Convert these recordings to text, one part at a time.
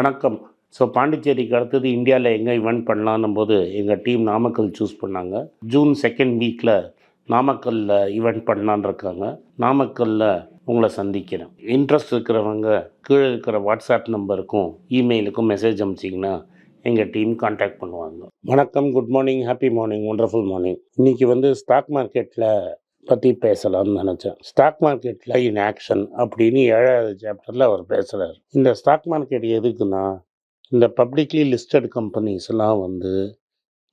வணக்கம். ஸோ பாண்டிச்சேரிக்கு அடுத்தது இந்தியாவில் எங்கே இவெண்ட் பண்ணலான்னும் போது எங்கள் டீம் நாமக்கல் சூஸ் பண்ணாங்க. ஜூன் செகண்ட் வீக்கில் நாமக்கல்லில் ஈவெண்ட் பண்ணலான்னு இருக்காங்க. நாமக்கல்லில் உங்களை சந்திக்கிறேன். இன்ட்ரெஸ்ட் இருக்கிறவங்க கீழே இருக்கிற வாட்ஸ்அப் நம்பருக்கும் இமெயிலுக்கும் மெசேஜ் அனுப்பிச்சிங்கன்னா எங்கள் டீம் காண்டாக்ட் பண்ணுவாங்க. வணக்கம் good morning happy morning wonderful morning இன்றைக்கி வந்து ஸ்டாக் மார்க்கெட்டில் பற்றி பேசலாம்னு நினச்சேன். ஸ்டாக் மார்க்கெட்டில் இன் ஆக்ஷன் அப்படின்னு ஏழாவது சாப்டரில் அவர் பேசுகிறார் இந்த ஸ்டாக் மார்க்கெட் எதுக்குன்னா இந்த பப்ளிக்லி லிஸ்டட் கம்பெனிஸ் எல்லாம் வந்து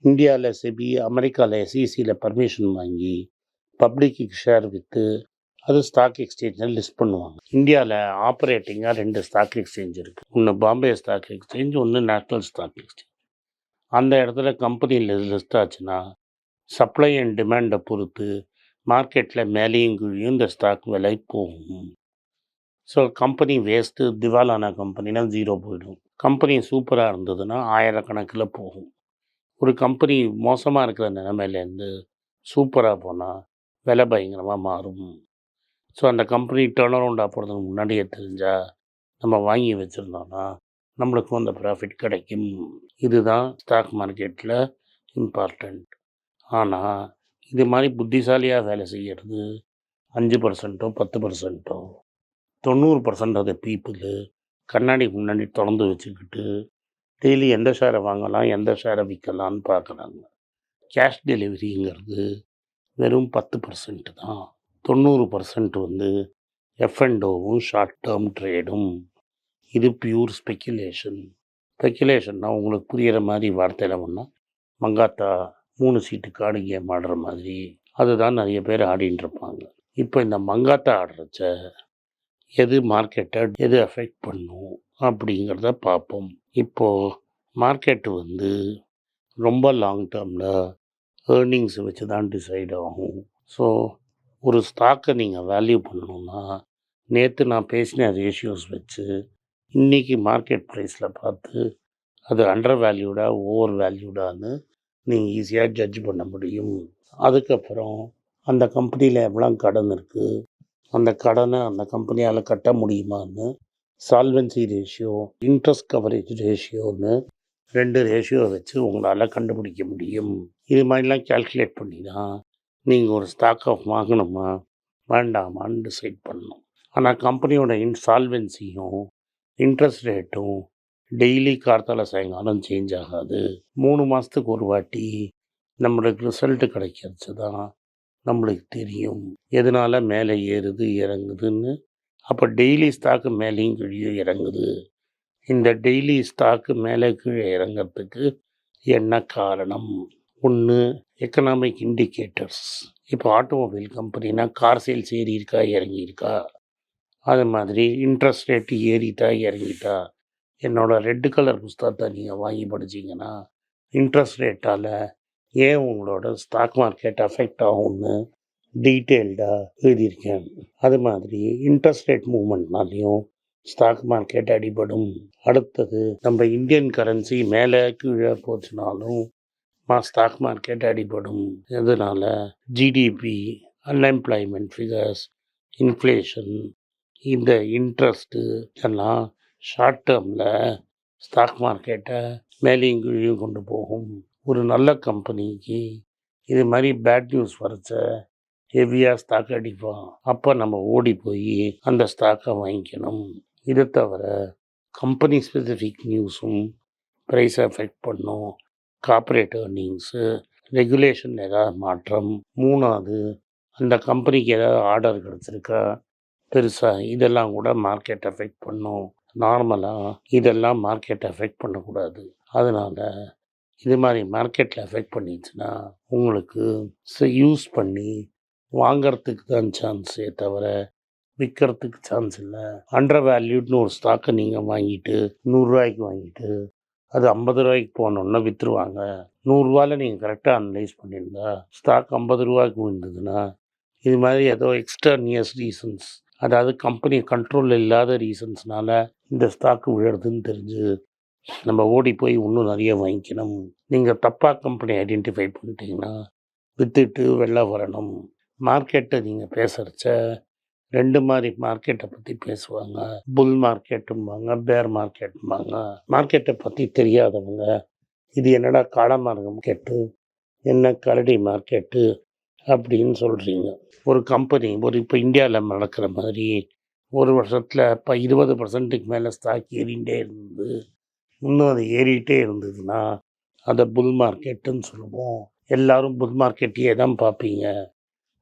இந்தியாவில் செபி அமெரிக்காவில் எஸ்இசியில் பர்மிஷன் வாங்கி பப்ளிக்கு ஷேர் விற்று அது ஸ்டாக் எக்ஸ்சேஞ்சில் லிஸ்ட் பண்ணுவாங்க. இந்தியாவில் ஆப்ரேட்டிங்காக ரெண்டு ஸ்டாக் எக்ஸ்சேஞ்ச் இருக்குது ஒன்று பாம்பே ஸ்டாக் எக்ஸ்சேஞ்ச் ஒன்று நேஷ்னல் ஸ்டாக் எக்ஸ்சேஞ்ச் அந்த இடத்துல கம்பெனி லிஸ்ட் ஆச்சுன்னா சப்ளை அண்ட் டிமாண்டை பொறுத்து மார்க்கெட்டில் மேலேயும் கீழியும் இந்த ஸ்டாக் விலை போகும். ஸோ கம்பெனி வேஸ்ட்டு திவாலான கம்பெனினா ஜீரோ போயிடும். கம்பெனி சூப்பராக இருந்ததுன்னா ஆயிரக்கணக்கில் போகும். ஒரு கம்பெனி மோசமாக இருக்கிற நிலமையிலேருந்து சூப்பராக போனால் விலை பயங்கரமாக மாறும். ஸோ அந்த கம்பெனி டேர்ன் அரவுண்ட் ஆகிறதுக்கு முன்னாடியே தெரிஞ்சால் நம்ம வாங்கி வச்சுருந்தோன்னா நம்மளுக்கும் அந்த ப்ராஃபிட் கிடைக்கும். இதுதான் ஸ்டாக் மார்க்கெட்டில் இம்பார்ட்டண்ட் ஆனால் இது மாதிரி புத்திசாலியாக வேலை செய்கிறது அஞ்சு பர்சன்ட்டோ பத்து பர்சன்ட்டோ தொண்ணூறு பர்சன்ட் ஆஃப் த பீப்புள் கண்ணாடி முன்னாடி திறந்து வச்சுக்கிட்டு டெய்லி எந்த ஷேரை வாங்கலாம் எந்த ஷேரை விற்கலான்னு பார்க்குறாங்க கேஷ் டெலிவரிங்கிறது வெறும் பத்து பர்சன்ட் தான். தொண்ணூறு பர்சன்ட் வந்து எஃப்என்டோவும் ஷார்ட் டேர்ம் ட்ரேடும் இது பியூர் ஸ்பெக்குலேஷன் ஸ்பெக்குலேஷன்னா உங்களுக்கு புரிகிற மாதிரி வார்த்தையில் ஒன்றா மங்காத்தா மூணு சீட்டு கார்டு கேம் ஆடுற மாதிரி. அதுதான் நிறைய பேர் ஆடின்னு இருப்பாங்க. இப்போ இந்த மங்காத்தா ஆடுறச்ச எது மார்க்கெட்டை எது அஃபெக்ட் பண்ணும் அப்படிங்கிறத பார்ப்போம். இப்போது மார்க்கெட்டு வந்து ரொம்ப லாங் டேர்மில் ஏர்னிங்ஸ் வச்சு தான் டிசைட் ஆகும். ஸோ ஒரு ஸ்டாக்கை நீங்கள் வேல்யூ பண்ணணுன்னா நேற்று நான் பேசின ரேஷியோஸ் வச்சு இன்றைக்கி மார்க்கெட் ப்ரைஸில் பார்த்து அது அண்டர் வேல்யூடா ஓவர் வேல்யூடான்னு நீங்கள் ஈஸியாக ஜட்ஜ் பண்ண முடியும். அதுக்கப்புறம் அந்த கம்பெனியில் எவ்வளோ கடன் இருக்குது அந்த கடனை அந்த கம்பெனியால் கட்ட முடியுமான்னு? சால்வன்சி ரேஷியோ இன்ட்ரெஸ்ட் கவரேஜ் ரேஷியோன்னு ரெண்டு ரேஷியோ வச்சு உங்களால் கண்டுபிடிக்க முடியும். இது மாதிரிலாம் கால்குலேட் பண்ணினா நீங்கள் ஒரு ஸ்டாக் ஆஃப் வாங்கணுமா? வேண்டாமான்னு டிசைட் பண்ணணும். ஆனால் கம்பெனியோட இன்சால்வென்சியும் இன்ட்ரெஸ்ட் ரேட்டும் டெய்லி கார்த்தால சாயங்காலம் சேஞ்ச் ஆகாது. மூணு மாதத்துக்கு ஒரு வாட்டி நம்மளுக்கு ரிசல்ட்டு கிடைக்கிறது தான் நம்மளுக்கு தெரியும். எதனால் மேலே ஏறுது இறங்குதுன்னு. அப்போ டெய்லி ஸ்டாக்கு மேலேயும் கீழே இறங்குது. இந்த டெய்லி ஸ்டாக்கு மேலே கீழே இறங்கிறதுக்கு என்ன காரணம்? ஒன்று எக்கனாமிக் இண்டிகேட்டர்ஸ் இப்போ ஆட்டோமொபைல் கம்பெனினா கார் சேல்ஸ் ஏறி இருக்கா இறங்கியிருக்கா? அது மாதிரி இன்ட்ரெஸ்ட் ரேட்டு ஏறிட்டா இறங்கிட்டா? என்னோடய ரெட்டு கலர் புஸ்தகத்தை நீங்கள் வாங்கி படிச்சீங்கன்னா இன்ட்ரெஸ்ட் ரேட்டால் ஏன் உங்களோட ஸ்டாக் மார்க்கெட் அஃபெக்ட் ஆகும்னு டீட்டெயில்டாக எழுதியிருக்கேன். அது மாதிரி இன்ட்ரெஸ்ட் ரேட் மூமெண்ட்னாலையும் ஸ்டாக் மார்க்கெட் அடிபடும். அடுத்தது நம்ம இந்தியன் கரன்சி மேலே கீழே போச்சுனாலும் மா ஸ்டாக் மார்க்கெட் அடிபடும். இதனால் ஜிடிபி அன்எம்ப்ளாய்மெண்ட் ஃபிகர்ஸ் இன்ஃப்ளேஷன் இந்த இன்ட்ரெஸ்ட்டு எல்லாம் ஷார்ட் டேர்மில் ஸ்டாக் மார்க்கெட்டை மேலேயும் கீழையும் கொண்டு போகும். ஒரு நல்ல கம்பெனிக்கு இது மாதிரி பேட் நியூஸ் வரச்ச ஹெவியாக ஸ்டாக் அடிப்பான். அப்போ நம்ம ஓடி போய் அந்த ஸ்டாக்கை வாங்கிக்கணும். இதை தவிர கம்பெனி ஸ்பெசிஃபிக் நியூஸும் ப்ரைஸை அஃபெக்ட் பண்ணும். கார்பரேட் ஏர்னிங்ஸு ரெகுலேஷன் ஏதாவது மாற்றம். மூணாவது அந்த கம்பெனிக்கு ஏதாவது ஆர்டர் கிடச்சிருக்கா? பெருசாக இதெல்லாம் கூட மார்க்கெட் அஃபெக்ட் பண்ணும். நார்மலாக இதெல்லாம் மார்க்கெட்டை அஃபெக்ட் பண்ணக்கூடாது. அதனால் இது மாதிரி மார்க்கெட்டில் அஃபெக்ட் பண்ணிடுச்சுன்னா உங்களுக்கு யூஸ் பண்ணி வாங்கிறதுக்கு தான் சான்ஸே தவிர விற்கிறதுக்கு சான்ஸ் இல்லை. அண்டர் வேல்யூட்னு ஒரு ஸ்டாக்கை நீங்கள் வாங்கிட்டு நூறுரூவாய்க்கு வாங்கிட்டு அது ஐம்பது ரூபாய்க்கு போனோன்னா விற்றுருவாங்க நூறுரூவாவில் நீங்கள் கரெக்டாக அனலைஸ் பண்ணியிருந்தா ஸ்டாக் ஐம்பது ரூபாய்க்கு விழுந்ததுன்னா இது மாதிரி ஏதோ எக்ஸ்டர்னியஸ் ரீசன்ஸ் அதாவது கம்பெனி கண்ட்ரோல் இல்லாத ரீசன்ஸ்னால இந்த ஸ்டாக்கு விழுறதுன்னு தெரிஞ்சு நம்ம ஓடி போய் இன்னும் நிறைய வாங்கிக்கணும். நீங்கள் தப்பாக கம்பெனி ஐடென்டிஃபை பண்ணிட்டீங்கன்னா விற்றுட்டு வெளில வரணும். மார்க்கெட்டை நீங்கள் பேசுகிறச்ச ரெண்டு மாதிரி மார்க்கெட்டை பற்றி பேசுவாங்க. புல் மார்க்கெட்டும்பாங்க பேர் மார்க்கெட்டும்பாங்க மார்க்கெட்டை பற்றி தெரியாதவங்க இது என்னடா காளை கேட்டு என்ன கரடி மார்க்கெட்டு அப்படின்னு சொல்கிறீங்க ஒரு கம்பெனி ஒரு இப்போ இந்தியாவில் நடக்கிற மாதிரி ஒரு வருஷத்தில் இப்போ இருபது பர்சன்ட்டுக்கு மேலே ஸ்டாக் ஏறிண்டே இருந்தது இன்னும் அது ஏறிட்டே இருந்ததுன்னா அதை புல் மார்க்கெட்டுன்னு சொல்லுவோம். எல்லாரும் புல் மார்க்கெட்டையே தான் பார்ப்பீங்க.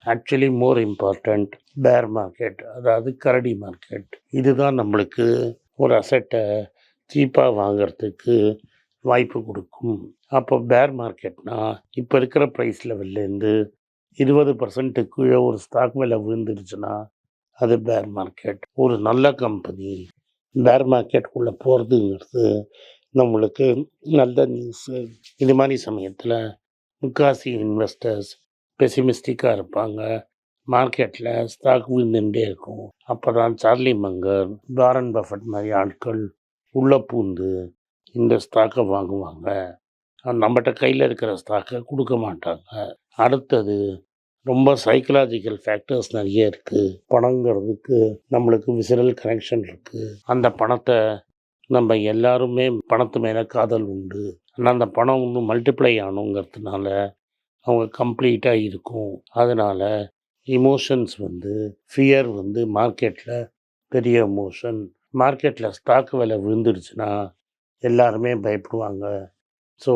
Actually more important bear market அதாவது கரடி மார்க்கெட் இதுதான் நம்மளுக்கு ஒரு அசட்டை சீப்பாக வாங்கிறதுக்கு வாய்ப்பு கொடுக்கும். அப்போ பேர் மார்க்கெட்னால் இப்போ இருக்கிற ப்ரைஸ் லெவல்லேருந்து இருபது பர்சன்ட்டு கீழே ஒரு ஸ்டாக் விலை விழுந்துருச்சுன்னா அது பேர் மார்க்கெட் ஒரு நல்ல கம்பெனி பேர் மார்க்கெட்டுக்குள்ளே போகிறதுங்கிறது நம்மளுக்கு நல்ல நியூஸு இது மாதிரி சமயத்தில் முக்காசி இன்வெஸ்டர்ஸ் பெசிமிஸ்டிக்காக இருப்பாங்க. மார்க்கெட்டில் ஸ்டாக் விழுந்துட்டே இருக்கும். அப்போ தான் சார்லி மங்கர் வாரன் பஃபட் மாதிரி ஆட்கள் உள்ளே பூந்து இந்த ஸ்டாக்கை வாங்குவாங்க. நம்மகிட்ட கையில் இருக்கிற ஸ்டாக்கை கொடுக்க மாட்டாங்க. அடுத்தது ரொம்ப சைக்கலாஜிக்கல் ஃபேக்டர்ஸ் நிறைய இருக்குது பணங்கிறதுக்கு நம்மளுக்கு விசிறல் கனெக்ஷன் இருக்குது அந்த பணத்தை நம்ம எல்லாருமே பணத்து மேலே காதல் உண்டு. ஆனால் அந்த பணம் இன்னும் மல்டிப்ளை ஆகணுங்கிறதுனால அவங்க கம்ப்ளீட்டாக இருக்கும். அதனால் இமோஷன்ஸ் வந்து ஃபியர் வந்து மார்க்கெட்டில் பெரிய எமோஷன் மார்க்கெட்டில் ஸ்டாக் விலை விழுந்துருச்சுன்னா எல்லாருமே பயப்படுவாங்க. ஸோ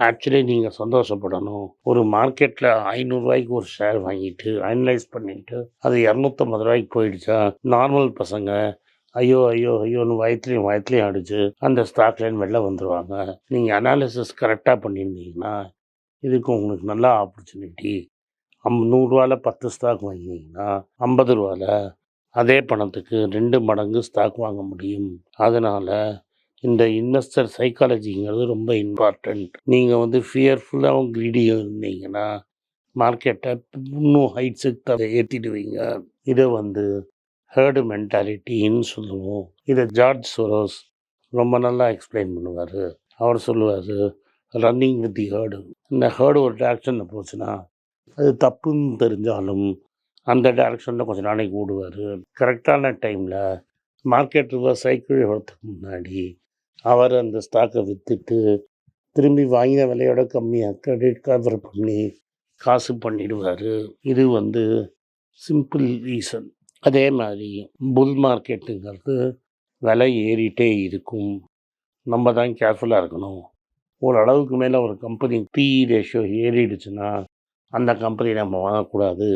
ஆக்சுவலி நீங்கள் சந்தோஷப்படணும். ஒரு மார்க்கெட்டில் ஐநூறுரூவாய்க்கு ஒரு ஷேர் வாங்கிட்டு அனலைஸ் பண்ணிவிட்டு அது இரநூத்தம்பது ரூபாய்க்கு போயிடுச்சா? நார்மல் பசங்க ஐயோ ஐயோ ஐயோன்னு வயத்துலையும் வயத்துலையும் அடிச்சு அந்த ஸ்டாக்லேருந்து வெளில வந்துடுவாங்க நீங்கள் அனாலிசிஸ் கரெக்டாக பண்ணியிருந்தீங்கன்னா இதுக்கு உங்களுக்கு நல்ல ஆப்பர்ச்சுனிட்டி அம் நூறுரூவாவில் பத்து ஸ்டாக் வாங்கினீங்கன்னா ஐம்பது ரூபாவில் அதே பணத்துக்கு ரெண்டு மடங்கு ஸ்டாக் வாங்க முடியும். அதனால் இந்த இன்வெஸ்டர் சைக்காலஜிங்கிறது ரொம்ப இம்பார்ட்டண்ட் நீங்கள் வந்து ஃபியர்ஃபுல்லாகவும் க்ரீடியும் இருந்தீங்கன்னா மார்க்கெட்டை இன்னும் ஹைட்ஸுக்கு ஏற்றிடுவீங்க இதை வந்து ஹேர்டு மென்டாலிட்டின்னு சொல்லுவோம். இதை ஜார்ஜ் சொரோஸ் ரொம்ப நல்லா எக்ஸ்பிளைன் பண்ணுவார். அவர் சொல்லுவார் ரன்னிங் வித் தி ஹேர்டு இந்த ஹேர்டு ஒரு டேரக்ஷனில் போச்சுன்னா அது தப்புன்னு தெரிஞ்சாலும் அந்த டேரக்ஷனில் கொஞ்சம் நாளைக்கு ஓடுவார். கரெக்டான டைமில் மார்க்கெட் ரிவர்ஸ் சைக்கிள் வரத்துக்கு முன்னாடி அவர் அந்த ஸ்டாக்கை விற்றுட்டு திரும்பி வாங்கின விலையோட கம்மியாக கிரெடிட் கவர் பண்ணி காசு பண்ணிடுவார். இது வந்து சிம்பிள் ரீசன் அதே மாதிரி புல் மார்க்கெட்டுங்கிறது விலை ஏறிட்டே இருக்கும். நம்ம தான் கேர்ஃபுல்லாக இருக்கணும். ஓரளவுக்கு மேலே ஒரு கம்பெனி பிஇ ரேஷியோ ஏறிடுச்சுன்னா அந்த கம்பெனி நம்ம வாங்கக்கூடாது.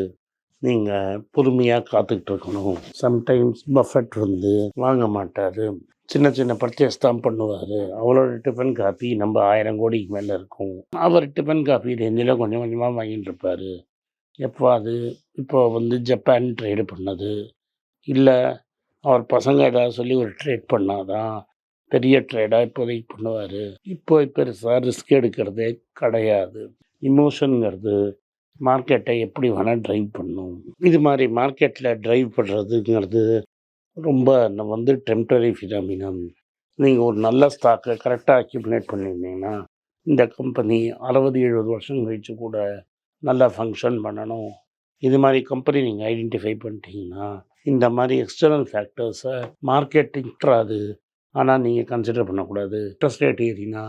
நீங்கள் பொறுமையாக காத்துக்கிட்டு இருக்கணும். சம்டைம்ஸ் பஃபெட் வந்து வாங்க மாட்டார். சின்ன சின்ன பர்ச்சேஸ் தான் பண்ணுவார். அவரோட டிஃபன் காப்பி நம்ம ஆயிரம் கோடிக்கு மேலே இருக்கும். அவர் டிஃபன் காஃபி ரேஞ்சில் கொஞ்சம் கொஞ்சமாக வாங்கிட்டு இருப்பார். எப்போ அது? இப்போ வந்து ஜப்பான் ட்ரேடு பண்ணது. இல்லை அவர் பசங்க ஏதாவது சொல்லி ஒரு ட்ரேட் பண்ணாதான் பெரிய ட்ரேடாக இப்போதைக்கு பண்ணுவார். இப்போ பெருசாக ரிஸ்க் எடுக்கிறதே கிடையாது. இமோஷனுங்கிறது மார்க்கெட்டை எப்படி வேணால் ட்ரைவ் பண்ணும். இது மாதிரி மார்க்கெட்டில் ட்ரைவ் பண்ணுறதுங்கிறது ரொம்ப நம்ம வந்து டெம்ப்ரரி ஃபினாமினம் நீங்கள் ஒரு நல்ல ஸ்டாக்கை கரெக்டாக அக்யூமுலேட் பண்ணியிருந்தீங்கன்னா இந்த கம்பெனி அறுபது எழுபது வருஷம் கழிச்சு கூட நல்லா ஃபங்க்ஷன் பண்ணணும். இது மாதிரி கம்பெனி நீங்கள் ஐடென்டிஃபை பண்ணிட்டீங்கன்னா இந்த மாதிரி எக்ஸ்டர்னல் ஃபேக்டர்ஸை மார்க்கெட் இன்ட்ராது ஆனால் நீங்கள் கன்சிடர் பண்ணக்கூடாது. இன்ட்ரெஸ்ட் ரேட் ஏறினா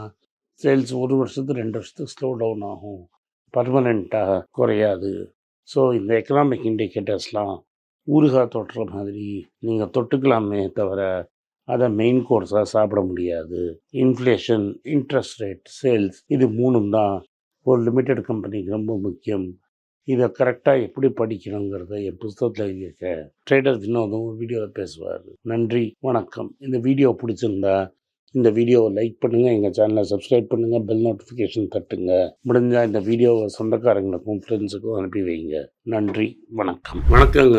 சேல்ஸ் ஒரு வருஷத்துக்கு ரெண்டு வருஷத்துக்கு ஸ்லோ டவுன் ஆகும். பர்மனெண்ட்டாக குறையாது. ஸோ இந்த எக்கனாமிக் இண்டிகேட்டர்ஸ்லாம் ஊறுகாய் தொட்டுற மாதிரி நீங்கள் தொட்டுக்கலாமே தவிர அதை மெயின் கோர்ஸாக சாப்பிட முடியாது. இன்ஃப்ளேஷன் இன்ட்ரெஸ்ட் ரேட் சேல்ஸ் இது மூணும் தான். ஒரு லிமிடெட் கம்பெனிக்கு ரொம்ப முக்கியம். இதை கரெக்டாக எப்படி படிக்கணுங்கிறத என் புஸ்தகத்தில் எழுதியிருக்க. ட்ரேடர் வினோதம் ஒரு வீடியோவில் பேசுவார். நன்றி வணக்கம். இந்த வீடியோ பிடிச்சிருந்தா இந்த வீடியோவை லைக் பண்ணுங்கள் எங்கள் சேனலை சப்ஸ்கிரைப் பண்ணுங்கள் பெல் நோட்டிஃபிகேஷன் தட்டுங்க. முடிஞ்சால் இந்த வீடியோவை சொந்தக்காரங்களுக்கும் ஃப்ரெண்ட்ஸுக்கும் அனுப்பி வைங்க. நன்றி வணக்கம். வணக்கங்க.